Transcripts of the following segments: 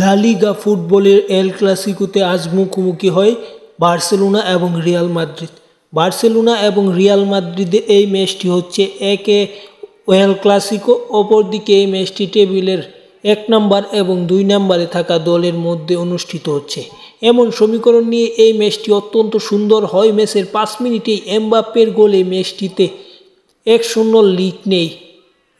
লা লিগা ফুটবলের এল ক্লাসিকোতে আজ মুখোমুখি হয় বার্সেলোনা এবং রিয়াল মাদ্রিদ। বার্সেলোনা এবং রিয়াল মাদ্রিদে এই ম্যাচটি হচ্ছে একে এল ক্লাসিকো, অপরদিকে এই ম্যাচটি টেবিলের এক নাম্বার এবং দুই নম্বরে থাকা দলের মধ্যে অনুষ্ঠিত হচ্ছে। এমন সমীকরণ নিয়ে এই ম্যাচটি অত্যন্ত সুন্দর হয়। ম্যাচের পাঁচ মিনিটেই এমবাপ্পের গোলে ম্যাচটিতে এক শূন্য লিড নেই।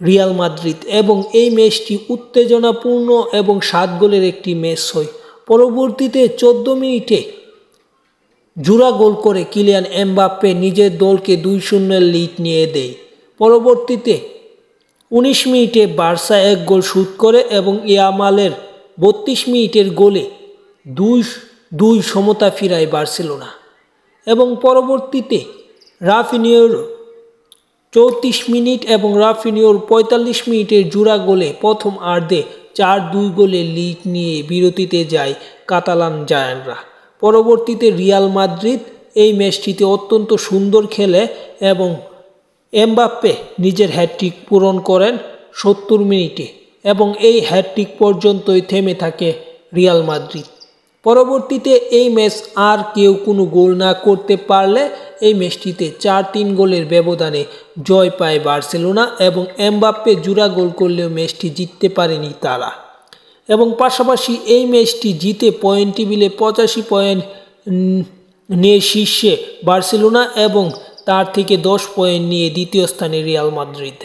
রিয়াল মাদ্রিদ এবং এই ম্যাচটি উত্তেজনাপূর্ণ এবং সাত গোলের একটি ম্যাচ হয়। পরবর্তীতে চোদ্দ মিনিটে জোড়া গোল করে কিলিয়ান এমবাপ্পে নিজের দলকে দুই শূন্যের লিড নিয়ে দেয়। পরবর্তীতে উনিশ মিনিটে বার্সা এক গোল শুট করে এবং ইয়ামালের বত্রিশ মিনিটের গোলে দুই দুই সমতা ফিরায় বার্সেলোনা। এবং পরবর্তীতে রাফিনিওর চৌত্রিশ মিনিট এবং রাফিনিওর পঁয়তাল্লিশ মিনিটের জোড়া গোলে প্রথম আর্ধে চার দুই গোলে লিড নিয়ে বিরতিতে যায় কাতালান জায়ানরা পরবর্তীতে রিয়াল মাদ্রিদ এই ম্যাচটিতে অত্যন্ত সুন্দর খেলে এবং এমবাপ্পে নিজের হ্যাটট্রিক পূরণ করেন সত্তর মিনিটে এবং এই হ্যাটট্রিক পর্যন্তই থেমে থাকে রিয়াল মাদ্রিদ। পরবর্তীতে এই ম্যাচ আর কেউ কোনো গোল না করতে পারলে এই ম্যাচটিতে চার তিন গোলের ব্যবধানে জয় পায় বার্সেলোনা এবং এমবাপ্পে জুড়া গোল করলেও ম্যাচটি জিততে পারেনি তারা। এবং পাশাপাশি এই ম্যাচটি জিতে পয়েন্ট টেবিলে পঁচাশি পয়েন্ট নিয়ে শীর্ষে বার্সেলোনা এবং তার থেকে দশ পয়েন্ট নিয়ে দ্বিতীয় স্থানে রিয়াল মাদ্রিদ।